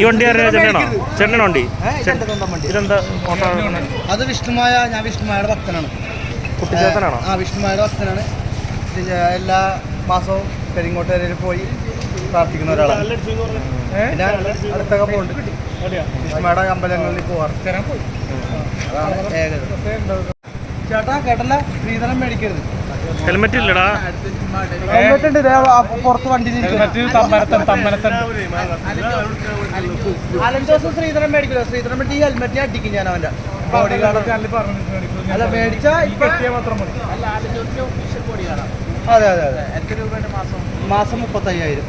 ഈ വണ്ടി ആരുടെ ചേട്ടനാണോ ചേട്ടനാണോ വണ്ടി. ഇതെന്താ? ഓട്ടോ അത് വിഷ്ണുമായ ഞാൻ വിഷ്ണുമായുടെ ഭക്തനാണ്. കുട്ടിച്ചേട്ടനാണോ? ആ വിഷ്ണുമായുടെ ഭക്തനാണ്. എല്ലാ മാസവും പെരിങ്ങോട്ടുകരയിൽ പോയി പ്രാർത്ഥിക്കുന്ന ഒരാളാണ്. അടുത്തൊക്കെ പോകുന്നുണ്ട് വിഷ്ണുമായുടെ അമ്പലങ്ങളിൽ പോവാറ്. അതാണ് ഏകദേശം ചേട്ടാ കേട്ടല്ല സ്ത്രീധനം മേടിക്കരുത്. ഹെൽമെറ്റ് ഇല്ലടാ. ഹെൽമെറ്റ് ഉണ്ട് പുറത്ത് വണ്ടി ശ്രീധരൻ മേടിക്കില്ല? ശ്രീധരൻ മേടിച്ച് ഈ ഹെൽമെറ്റിനെ അടിക്കും ഞാൻ അവന്റെ ബോഡി ഗാർഡ് അല്ല മേടിച്ച അതെ അതെ അതെ. എത്ര രൂപയുടെ മാസം? മാസം മുപ്പത്തയ്യായിരം.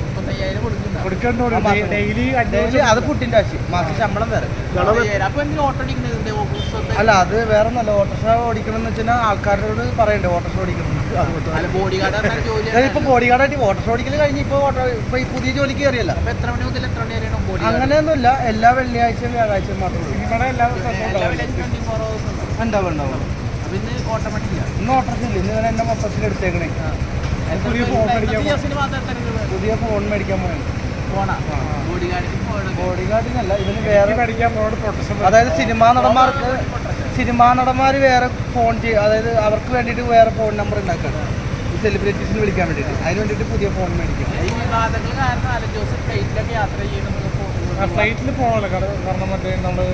അത് ഫുഡിന്റെ ആവശ്യം. മാസം ശമ്പളം വേറെ. അല്ല അത് വേറെ നല്ല ഓട്ടോറിക്ഷ ഓടിക്കണം എന്ന് വെച്ചാൽ ആൾക്കാരോട് പറയണ്ടേ ഓട്ടോറിക്ഷ ഓടിക്കണം അല്ല ബോഡി ഗാർഡായിട്ട് വാട്ടർ ഓടിക്കൽ കഴിഞ്ഞ് ഇപ്പൊ ഓട്ടോ ഇപ്പൊ ഈ പുതിയ ജോലിക്ക് കയറിയല്ല അപ്പൊ എത്ര മണി മുതൽ എത്ര മണി വരെയാണ് ബോഡി അങ്ങനെയൊന്നുമില്ല. എല്ലാ വെള്ളിയാഴ്ചയും വ്യാഴാഴ്ചയും മാത്രമേ ഉള്ളൂ. ഉണ്ടാവും ഉണ്ടാവും. അപ്പൊ ഇന്ന് ഓട്ടോമാറ്റിക് ഇന്ന് ഓട്ടോറിക്ഷ ഇല്ല. ഇന്ന് ഇവൻ എന്നെ മൊത്തത്തിൽ എടുത്തേക്കണേ. പുതിയ ഫോൺ മേടിക്കാൻ പുതിയ ഫോൺ മേടിക്കാൻ പോയി ബോഡി ഗാർഡിന് ബോഡി ഗാർഡിനല്ല ഇവന് വേറെ അതായത് സിനിമാ നടന്മാർക്ക് സിനിമാ നടന്മാർ വേറെ ഫോൺ ചെയ്യും അതായത് അവർക്ക് വേണ്ടിയിട്ട് വേറെ ഫോൺ നമ്പർ ഉണ്ടാക്കണം. ഈ സെലിബ്രിറ്റീസിന് വിളിക്കാൻ വേണ്ടിയിട്ട്. അതിന് വേണ്ടിയിട്ട് പുതിയ ഫോൺ മേടിക്കും. ഫ്ലൈറ്റിൽ പോകണല്ലോ കാരണം കാരണം മറ്റേ നമ്മൾ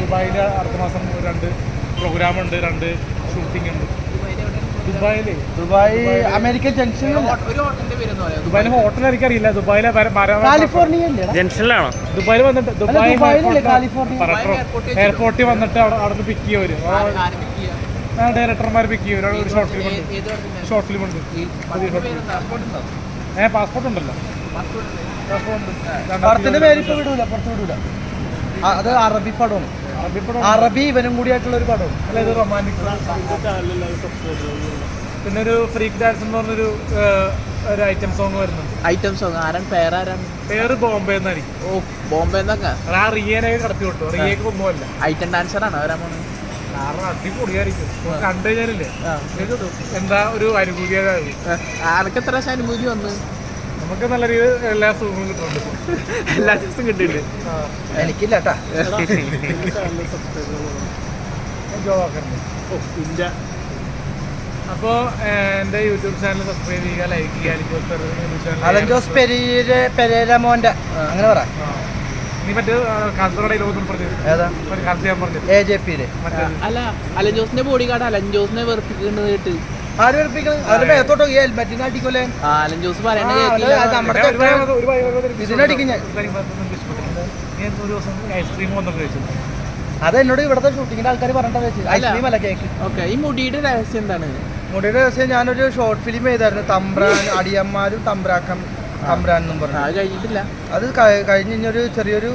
ദുബായിൽ അടുത്ത മാസം രണ്ട് പ്രോഗ്രാം ഉണ്ട് രണ്ട് ഷൂട്ടിംഗ് ഉണ്ട്. ദുബായ് അമേരിക്കൻ പറയാം? ദുബായിൽ ഹോട്ടൽ എനിക്കറിയില്ല ദുബായിലെ കാലിഫോർണിയ ജംഗ്ഷനിലാണോ? ദുബായിൽ വന്നിട്ട് ദുബായ് കാലിഫോർണിയ? എയർപോർട്ടിൽ വന്നിട്ട് അവിടെ അവിടെ നിന്ന് പിക്ക് ചെയ്യവര് ഡയറക്ടർമാർ പിക്ക് ചെയ്യും ഒരു ഷോർട്ട് ഫിലിം ഉണ്ട്? ഷോർട്ട് ഫിലിം ഉണ്ട്. ഏഹ് പാസ്പോർട്ട് ഉണ്ടല്ലോ. പാസ്പോർട്ട് ഉണ്ട്. പടത്തിന്റെ പേര് ഇപ്പൊ വിടൂല പുറത്ത് വിടൂല. അത് അറബി പടമാണ്. അറബി ഇവനും കൂടി ആയിട്ടുള്ള ഒരു പടം. അല്ല ഇത് റൊമാന്റിക് പിന്നെ ഒരു ഫ്രീക്ക് ഡാൻസ് എന്ന് പറഞ്ഞൊരു ഒരു ഐറ്റം സോങ് വരുന്നുണ്ട്. ഐറ്റം സോങ് ആരാണ്? പേരാരാണ് പേര് ബോംബെ എന്നായിരിക്കും. ഓ ബോംബെ എന്നൊക്കെ? ആ റിയേനെ കടത്തി വിട്ടു. റിയക്ക് ഒന്നുമല്ല ഐറ്റം ഡാൻസർ ആണ്? അവരാ പോണത് കാരണം അടിപൊളിയായിരിക്കും. കണ്ടു കഴിഞ്ഞാലേ എന്താ ഒരു അനുഭൂതിയാകും ആർക്കെത്ര അനുഭൂതി വന്ന്? നമുക്ക് നല്ല രീതിയിൽ എല്ലാ സുഖങ്ങളും കിട്ടുന്നുണ്ട് എല്ലാ ദിവസവും കിട്ടിയിട്ടുണ്ട്. എനിക്കില്ല കേട്ടാ അപ്പോ എന്റെ യൂട്യൂബ് ചാനൽ സബ്സ്ക്രൈബ് ചെയ്യുക ലൈക്ക് ചെയ്യുക അലൻ ജോസ് പെരീര പെരേര മോന്റെ അങ്ങനെ പറ. നീ മറ്റേ കാസർഗോഡ് പറഞ്ഞു ചെയ്യാൻ പറഞ്ഞു എ ജെ പിയിൽ അല്ല അലൻ ജോസിന്റെ ബോഡി കാർഡ് അലൻ ജോസിനെ വെറുപ്പിക്കുന്നത് കേട്ട് അത്. എന്നോട് ഇവിടുത്തെ ഷൂട്ടിങ്ങിന്റെ ആൾക്കാർ അല്ല. ഐസ്ക്രീം അല്ല കേക്ക് ഓക്കെ ഈ മുടിയുടെ രഹസ്യം എന്താണ്? മുടിയുടെ രഹസ്യം ഞാനൊരു ഷോർട്ട് ഫിലിം ചെയ്തായിരുന്നു. തമ്പ്രാൻ അടിയന്മാരും തമ്പ്രാക്കം തമ്പ്രാൻ എന്നും പറഞ്ഞു അത് കഴിഞ്ഞിട്ടില്ല. അത് കഴിഞ്ഞൊരു ചെറിയൊരു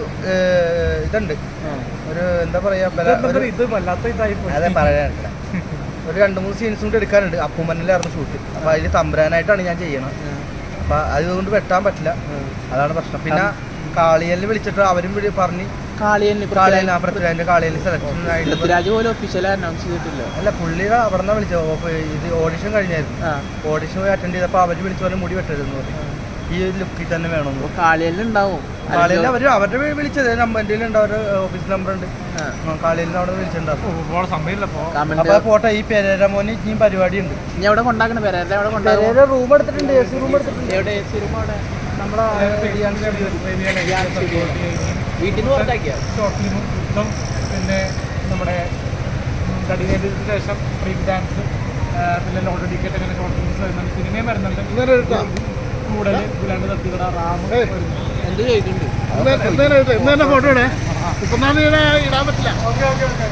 ഇതുണ്ട്. ഒരു എന്താ പറയാ അതെ പറയാനില്ല. ഒരു രണ്ട് മൂന്ന് സീൻസും കൂടി എടുക്കാനുണ്ട്. അപ്പൂമ്മനിലായിരുന്നു ഷൂട്ട് അപ്പൊ അതിൽ തമ്പ്രാനായിട്ടാണ് ഞാൻ ചെയ്യണത്. അപ്പൊ അതുകൊണ്ട് വെട്ടാൻ പറ്റില്ല. അതാണ് പ്രശ്നം. പിന്നെ കാളിയലിൽ വിളിച്ചിട്ട് അവരും വിളി പറഞ്ഞ് പൃഥ്വിരാജിന്റെ സെലക്ഷൻ ആയിട്ട് പൃഥ്വിരാജ് പോലും ഒഫീഷ്യലായി അനൗൺസ് ചെയ്തിട്ടില്ല. അല്ല പുള്ളി അവിടെ നിന്ന് ഇത് ഓഡിഷൻ കഴിഞ്ഞായിരുന്നു. ഓഡിഷൻ പോയി അറ്റൻഡ് ചെയ്തപ്പോൾ അവർ വിളിച്ചു പറഞ്ഞ് മുടി വെട്ടരുതെന്ന് പറഞ്ഞു. ഈ ഒരു ലുക്കിൽ തന്നെ വേണമെന്ന് അപ്പൊ കാളിയലിൽ ഉണ്ടാവും. കാളിയിൽ അവർ അവരുടെ വിളിച്ചത്. നമ്പർ എന്റെ ഉണ്ട് അവരുടെ ഓഫീസ് നമ്പർ ഉണ്ട്. കാളിയിൽ അവിടെ വിളിച്ചിട്ടുണ്ടാവും അപ്പൊ. പോട്ടെ ഈ പെരേര മോന് ഇനിയും പരിപാടി ഉണ്ട് ഇനി അവിടെ കൊണ്ടാക്കണ? പേരെ അവിടെ പെരേര റൂം എടുത്തിട്ടുണ്ട് എ സി റൂം എടുത്തിട്ടുണ്ട്. എവിടെ? സിനിമ അവിടെ. നമ്മുടെ വീട്ടിൽ നിന്ന് പുറത്താക്കിയ? പിന്നെ നമ്മുടെ കടിയേറ്റത്തിന് ശേഷം ഫ്രീക്ക് ഡാൻസ് പിന്നെ ലോട്ടറി ടിക്കറ്റ് അങ്ങനെ ഷോർട്ട് ഫിലിംസ് വരുന്നുണ്ട് സിനിമയും വരുന്നുണ്ട് കൂടുതൽ ഗുലാണ്ട് തട്ടികട റാം എന്ത് ചോദിക്കുന്നുണ്ട്? Okay okay okay